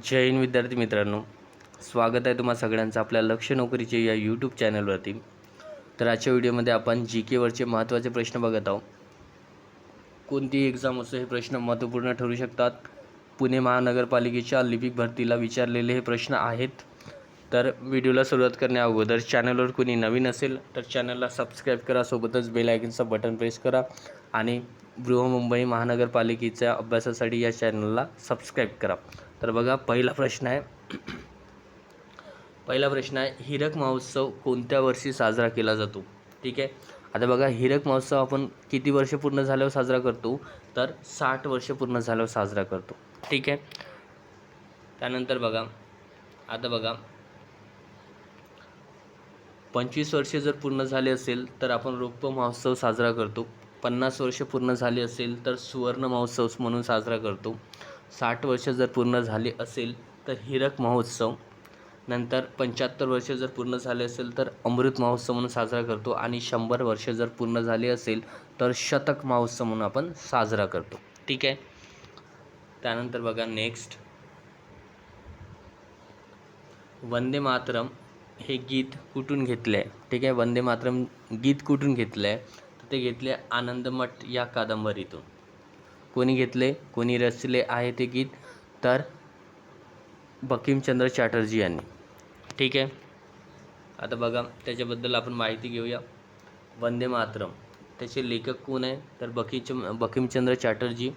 जय हिंद विद्यार्थी मित्रांनो. स्वागत आहे तुम्हा सगळ्यांचं आपल्या लक्ष नोकरीचे या यूट्यूब चॅनलवरती तर आजच्या व्हिडिओमध्ये आपण जी केवरचे महत्त्वाचे प्रश्न बघत आहोत. कोणतीही एक्झाम असो हे प्रश्न महत्त्वपूर्ण ठरू शकतात. पुणे महानगरपालिकेच्या लिपिक भरतीला विचारलेले हे प्रश्न आहेत. तर व्हिडिओला सुरुवात करण्या अगोदर चॅनलवर कोणी नवीन असेल तर चॅनलला सबस्क्राईब करा. सोबतच बेल आयकनचं बटन प्रेस करा. आणि बृहमुंबई महानगरपालिकेच्या अभ्यासासाठी या चॅनलला सबस्क्राईब करा. तर बघा पहिला प्रश्न आहे. पहिला प्रश्न आहे हिरक महोत्सव कोणत्या वर्षी साजरा केला जातो? ठीक आहे? आता बघा हिरक महोत्सव आपण किती वर्ष पूर्ण झाल्यावर साजरा करतो? तर साठ वर्ष पूर्ण झाल्यावर साजरा करतो. ठीक आहे? त्यानंतर बघा आता बघा. पंचवीस वर्षे जर पूर्ण झाले असेल तर आपण रौप्य महोत्सव साजरा करतो. पन्नास वर्ष पूर्ण झाले असेल तर सुवर्ण महोत्सव म्हणून साजरा करतो. साठ वर्ष जर पूर्ण झाले असेल तर हिरक महोत्सव. नंतर पंच्याहत्तर वर्ष जर पूर्ण झाले असेल तर अमृत महोत्सव म्हणून साजरा करतो आणि शंभर वर्ष जर पूर्ण झाले असेल तर शतक महोत्सव म्हणून आपण साजरा करतो. ठीक आहे? त्यानंतर बघा नेक्स्ट वंदे मातरम हे गीत कुठून घेतलं आहे ठीक आहे? वंदे मातरम गीत कुठून घेतलं आहे तर ते घेतले आनंदमठ या कादंबरीतून. कोणी घेतले कोणी रचले आहे ते गीत? तर बंकिमचंद्र चॅटर्जी यांनी. ठीक आहे? आता बघा त्याच्याबद्दल आपण माहिती घेऊया. वंदे मातरम. त्याचे लेखक कोण आहे? तर बकीचम बकिमचंद्र चॅटर्जी.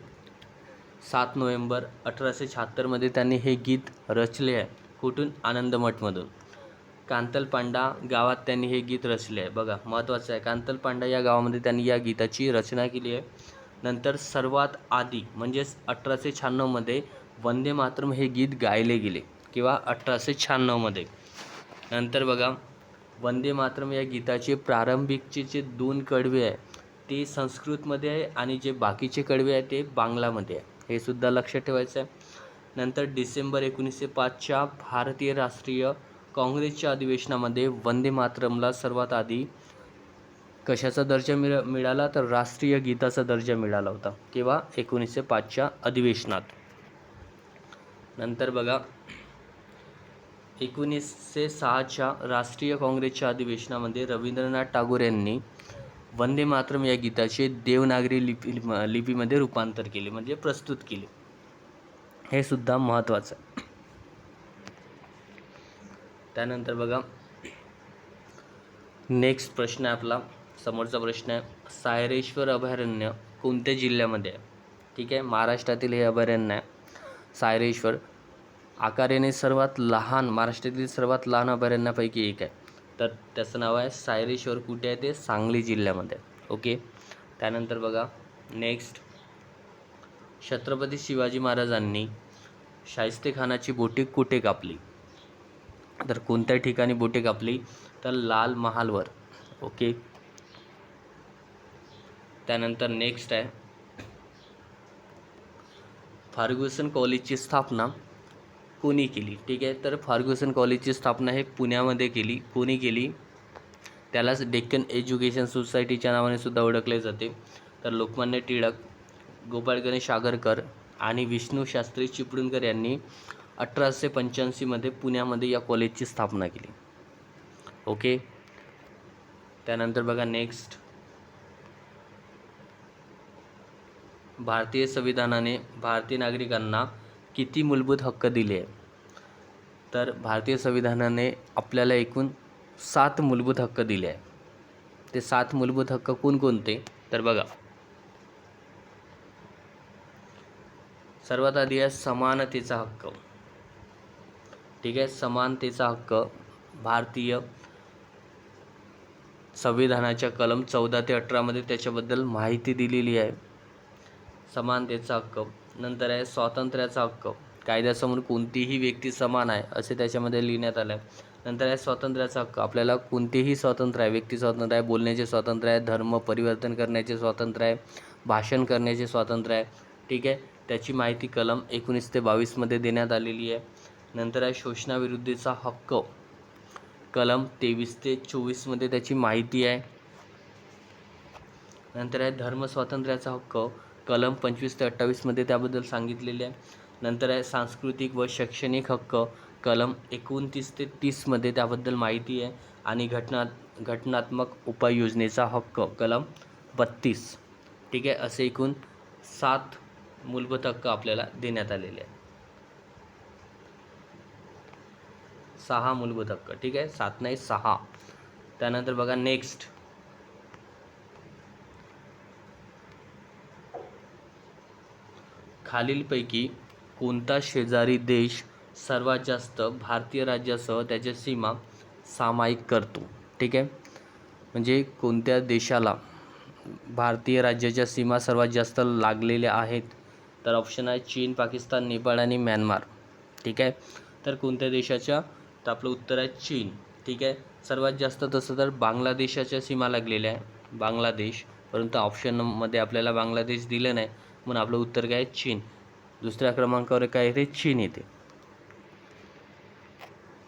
सात नोव्हेंबर अठराशे शहात्तरमध्ये त्यांनी हे गीत रचले आहे. कुठून? आनंदमठमधून कांतलपांडा गावात त्यांनी हे गीत रचले आहे. बघा महत्त्वाचं आहे. कांतलपांडा या गावामध्ये त्यांनी या गीताची रचना केली आहे. नंतर सर्वात आधी म्हणजेच अठराशे शहाण्णवमध्ये वंदे मातरम हे गीत गायले गेले किंवा अठराशे शहाण्णवमध्ये नंतर बघा वंदे मातरम या गीताचे प्रारंभिकचे जे दोन कडवे आहे ते संस्कृतमध्ये आहे आणि जे बाकीचे कडवे आहे ते बांगलामध्ये आहे. हे सुद्धा लक्षात ठेवायचं आहे. नंतर डिसेंबर एकोणीसशे पाचच्या भारतीय राष्ट्रीय काँग्रेसच्या अधिवेशनामध्ये वंदे मातरमला सर्वात आधी कशाचा दर्जा मिळ मिळाला तर राष्ट्रीय गीताचा दर्जा मिळाला होता किंवा एकोणीसशे पाचच्या अधिवेशनात. नंतर बघा एकोणीसशे सहाच्या राष्ट्रीय काँग्रेसच्या अधिवेशनामध्ये रवींद्रनाथ टागोर यांनी वंदे मातरम या गीताचे देवनागरी लिपी लिपीमध्ये रूपांतर केले म्हणजे प्रस्तुत केले. हे सुद्धा महत्त्वाचं. आहे त्यानंतर बघा नेक्स्ट प्रश्न आहे आपला. समोरचा प्रश्न आहे. सायरेश्वर अभयारण्य कोणत्या जिल्ह्यामध्ये आहे? ठीक आहे महाराष्ट्रातील हे अभयारण्य आहे. सायरेश्वर आकाराने सर्वात लहान महाराष्ट्रातील सर्वात लहान अभयारण्यापैकी एक आहे. तर त्याचं नाव आहे सायरेश्वर. कुठे आहे ते? सांगली जिल्ह्यामध्ये. ओके? त्यानंतर बघा नेक्स्ट छत्रपती शिवाजी महाराजांनी शाहिस्तेखानाची बोटे कुठे कापली? तर कोणत्या ठिकाणी बोटे कापली? तर लाल महालवर. ओके? त्यानंतर नेक्स्ट आहे. फार्ग्युसन कॉलेजची स्थापना कोणी केली. ठीक आहे? तर फार्ग्युसन कॉलेजची स्थापना हे पुण्यामध्ये केली. कोणी केली. त्यालाच डेक्कन एज्युकेशन सोसायटीच्या नावाने सुद्धा ओळखले जाते. तर लोकमान्य टिळक गोपाळ गणेश आगरकर आणि विष्णू शास्त्री चिपळूणकर यांनी अठराशे पंच्याऐंशीमध्ये पुण्यामध्ये या कॉलेजची स्थापना केली. ओके? त्यानंतर बघा नेक्स्ट भारतीय संविधानाने भारतीय नागरिकांना किती मूलभूत हक्क दिले? आहे तर भारतीय संविधानाने आपल्याला एकूण सात मूलभूत हक्क दिले. आहे ते सात मूलभूत हक्क कोणकोणते? तर बघा. सर्वात आधी आहे समानतेचा हक्क. ठीक आहे? समानतेचा हक्क भारतीय संविधानाच्या कलम चौदा ते अठरामध्ये त्याच्याबद्दल माहिती दिलेली आहे. समानतेचा हक्क नंतर आहे स्वातंत्र्याचा हक्क. कायद्यासमोर कोणतीही व्यक्ती समान आहे असे त्याच्यामध्ये लिहिण्यात आलं आहे नंतर आहे स्वातंत्र्याचा हक्क. आपल्याला कोणतेही स्वातंत्र्य आहे व्यक्ती स्वातंत्र्य आहे बोलण्याचे स्वातंत्र्य आहे धर्म परिवर्तन करण्याचे स्वातंत्र्य आहे भाषण करण्याचे स्वातंत्र्य आहे. ठीक आहे? त्याची माहिती कलम एकोणीस ते बावीसमध्ये देण्यात आलेली आहे. नंतर आहे शोषणाविरुद्धचा हक्क. कलम तेवीस ते चोवीसमध्ये त्याची माहिती आहे. नंतर आहे धर्म स्वातंत्र्याचा हक्क. कलम पंचवीस ते अठ्ठावीसमध्ये त्याबद्दल सांगितलेले आहे. नंतर आहे सांस्कृतिक व शैक्षणिक हक्क. कलम एकोणतीस ते तीसमध्ये त्याबद्दल माहिती आहे. आणि घटना घटनात्मक उपाययोजनेचा हक्क. कलम बत्तीस. ठीक आहे? असे एकूण सात मूलभूत हक्क आपल्याला देण्यात आलेले आहे सहा मूलभूत हक्क. ठीक आहे? सात नाही सहा. त्यानंतर बघा नेक्स्ट खालीलपैकी कोणता शेजारी देश सर्वात जास्त भारतीय राज्यासह त्याच्या सीमा सामायिक करतो? ठीक आहे? म्हणजे कोणत्या देशाला भारतीय राज्याच्या सीमा सर्वात जास्त लागलेल्या आहेत? तर ऑप्शन आहे चीन पाकिस्तान नेपाळ आणि म्यानमार. ठीक आहे? तर कोणत्या देशाच्या? तर आपलं उत्तर आहे चीन. ठीक आहे? सर्वात जास्त तसं तर बांगलादेशाच्या सीमा लागलेल्या आहे. बांगलादेश. परंतु ऑप्शनमध्ये आपल्याला बांगलादेश दिलं नाही. म्हणून आपलं उत्तर काय आहे? चीन. दुसऱ्या क्रमांकावर काय येते चीन येते.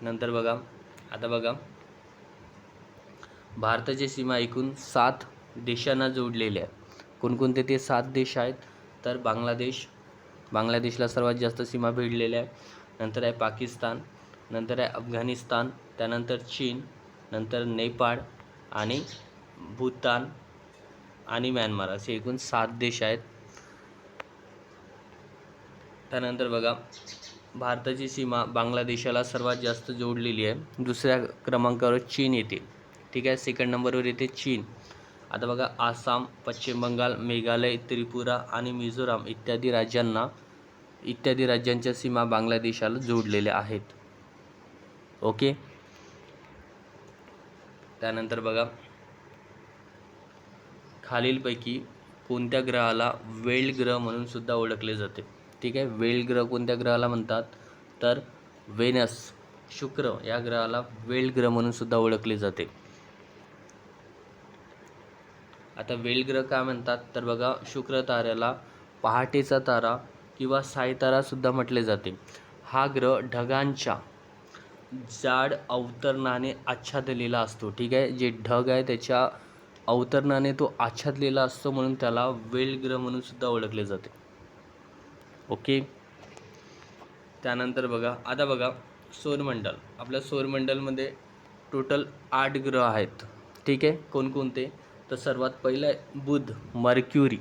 नंतर बघा. आता बघा. भारताची सीमा एकूण सात देशांना जोडलेल्या आहे. कोणकोणते ते सात देश आहेत? तर बांगलादेश. बांगलादेशला सर्वात जास्त सीमा भिडलेल्या आहे. नंतर आहे पाकिस्तान. नंतर आहे अफगाणिस्तान. त्यानंतर चीन. नंतर नेपाळ आणि भूतान आणि म्यानमार. असे एकूण सात देश आहेत. त्यानंतर बघा भारताची सीमा बांगलादेशाला सर्वात जास्त जोडलेली आहे. दुसऱ्या क्रमांकावर चीन येते. ठीक आहे? सेकंड नंबरवर येते चीन. आता बघा आसाम पश्चिम बंगाल मेघालय त्रिपुरा आणि मिझोराम इत्यादी राज्यांना इत्यादी राज्यांच्या सीमा बांगलादेशाला जोडलेल्या आहेत. ओके? त्यानंतर बघा खालीलपैकी कोणत्या ग्रहाला वेल्ड ग्रह म्हणून सुद्धा ओळखले जाते? ठीक आहे? वेल ग्रह कोणत्या ग्रहाला म्हणतात? तर वेनस शुक्र या ग्रहाला वेल ग्रह म्हणून सुद्धा ओळखले जाते. आता वेल ग्रह काय म्हणतात? तर बघा शुक्र ताऱ्याला पहाटेचा तारा किंवा सायतारा सुद्धा म्हटले जाते. हा ग्रह ढगांच्या जाड अवतरणाने आच्छादलेला असतो. ठीक आहे? जे ढग आहे त्याच्या अवतरणाने तो आच्छादलेला असतो म्हणून त्याला वेल ग्रह म्हणून सुद्धा ओळखले जाते. ओके? त्यानंतर बघा आता बघा सौरमंडल आपल्या सौरमंडलमध्ये टोटल आठ ग्रह आहेत. ठीक आहे? कोणकोणते? तर सर्वात पहिलं आहे बुध मर्क्युरी.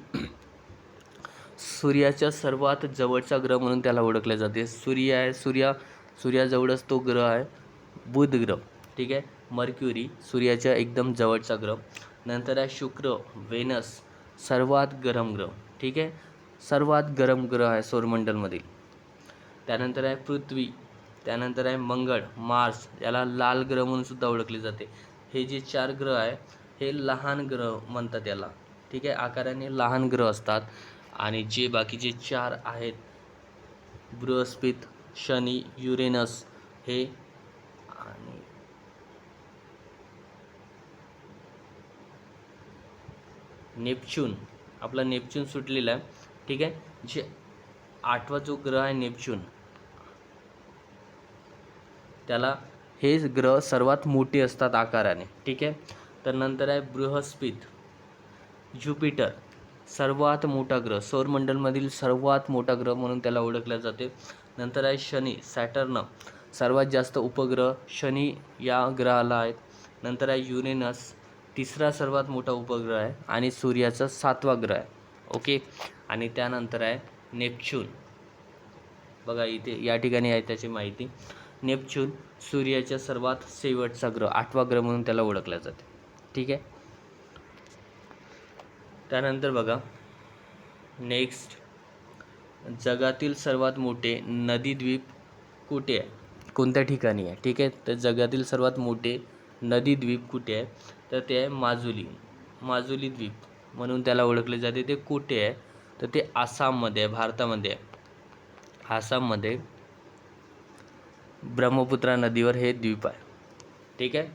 सूर्याच्या सर्वात जवळचा ग्रह म्हणून त्याला ओळखले जाते. सूर्य आहे सूर्या सूर्याजवळच तो ग्रह आहे बुध ग्रह. ठीक आहे? मर्क्युरी सूर्याच्या एकदम जवळचा ग्रह. नंतर आहे शुक्र वेनस सर्वात गरम ग्रह. ठीक आहे? सर्वात गरम ग्रह आहे सौरमंडलमधील. त्यानंतर आहे पृथ्वी त्यानंतर आहे मंगळ मार्स याला लाल ग्रह म्हणून सुद्धा ओळखले जाते. हे जे चार ग्रह आहे हे लहान ग्रह म्हणतात याला. ठीक आहे? आकाराने लहान ग्रह असतात. आणि जे बाकीचे चार आहेत बृहस्पती शनी युरेनस हे आणि नेपच्यून. आपला नेपच्यून सुटलेला आहे. ठीक आहे? जे आठवा जो ग्रह आहे नेपच्यून त्याला हे ग्रह सर्वात मोठे असतात आकाराने. ठीक आहे? तर नंतर आहे बृहस्पत ज्युपिटर सर्वात मोठा ग्रह. सौरमंडलमधील सर्वात मोठा ग्रह म्हणून त्याला ओळखले जाते. नंतर आहे शनी सॅटर्न सर्वात जास्त उपग्रह शनी या ग्रहाला आहेत. नंतर आहे युरेनस तिसरा सर्वात मोठा उपग्रह आहे आणि सूर्याचा सातवा ग्रह आहे. ओके? आणि त्यानंतर आहे नेपच्यून. बघा इथे या ठिकाणी आहे त्याची माहिती. नेपच्यून सूर्याच्या सर्वात शेवटचा ग्रह आठवा ग्रह म्हणून त्याला ओळखला जाते. ठीक आहे? त्यानंतर बघा नेक्स्ट. जगातील सर्वात मोठे नदीद्वीप कुठे आहे? कोणत्या ठिकाणी आहे? ठीक आहे? तर जगातील सर्वात मोठे नदीद्वीप कुठे आहे? तर ते आहे माजुली. माजुली द्वीप म्हणून त्याला ओळखले जाते. ते कुठे आहे? तर ते आसाममध्ये भारतामध्ये. आसाममध्ये ब्रह्मपुत्रा नदीवर हे द्वीप आहे. ठीक आहे?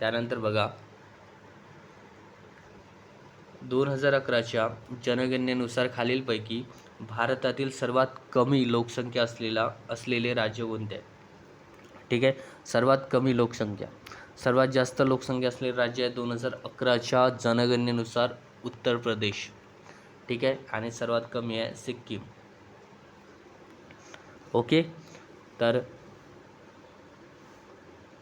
त्यानंतर बघा दोन हजार अकराच्या जनगणनेनुसार खालीलपैकी भारतातील सर्वात कमी लोकसंख्या असलेला असलेले राज्य कोणते? आहे ठीक आहे? सर्वात कमी लोकसंख्या. सर्वात जास्त लोकसंख्या असलेले राज्य आहे दोन हजार अकराच्या जनगणनेनुसार उत्तर प्रदेश. ठीक आहे? आणि सर्वात कमी आहे सिक्कीम. ओके? तर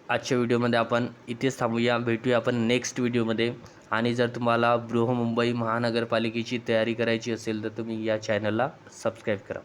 आजच्या व्हिडिओमध्ये आपण इथेच थांबूया. भेटूया आपण नेक्स्ट व्हिडिओमध्ये. आणि जर तुम्हाला बृहमुंबई महानगरपालिकेची तयारी करायची असेल तर तुम्ही या चॅनलला सबस्क्राईब करा.